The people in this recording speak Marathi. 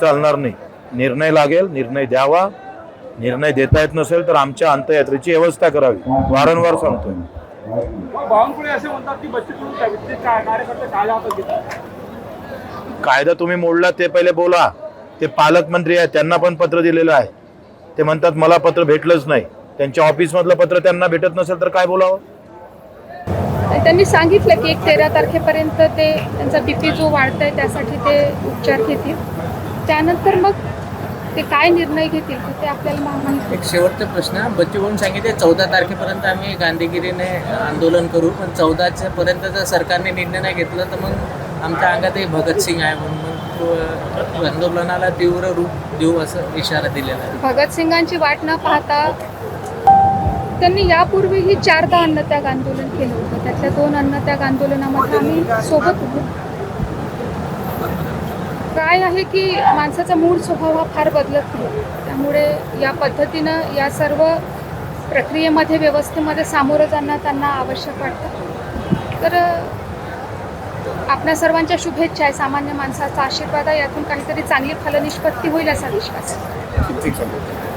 चालणार नाही. निर्णय लागेल निर्णय द्यावा. निर्णय देता येत नसेल तर आमच्या अंत्ययात्रेची व्यवस्था करावी. वारंवार सांगतोय कायदा तुम्ही मोडला ते पहिले बोला. ते पालकमंत्री आहेत त्यांना पण पत्र दिलेलं आहे. ते म्हणतात मला पत्र भेटलंच नाही. त्यांच्या ऑफिसमधलं पत्र त्यांना भेटत नसेल तर काय बोलावं? त्यांनी सांगितलं की एक तेरा तारखेपर्यंत ते त्यांचा बीपी जो वाढतंय त्यासाठी ते उपचार घेतील. त्यानंतर मग ते काय निर्णय घेतील ते आपल्याला एक शेवटचा प्रश्न बच्चू कडून सांगितले चौदा तारखेपर्यंत आम्ही गांधीगिरीने आंदोलन करू पण चौदाच्या पर्यंत जर सरकारने निर्णय नाही घेतला तर मग आमच्या अंगातही भगतसिंग आहे म्हणून मग आंदोलनाला तीव्र रूप देऊ असं इशारा दिलेला आहे. भगतसिंगांची वाट न पाहता त्यांनी यापूर्वीही चारदा अन्नत्याग आंदोलन केलं होतं. त्यातल्या दोन अन्नत्याग आंदोलनामध्ये आम्ही सोबत होतो. काय आहे की माणसाचा मूळ स्वभाव हा फार बदलत नाही. त्यामुळे या पद्धतीनं या सर्व प्रक्रियेमध्ये व्यवस्थेमध्ये सामोरं जाणं त्यांना आवश्यक वाटतं. तर आपल्या सर्वांच्या शुभेच्छा आहे. सामान्य माणसाचा आशीर्वाद आहे. यातून काहीतरी चांगली फलनिष्पत्ती होईल असा विश्वास आहे.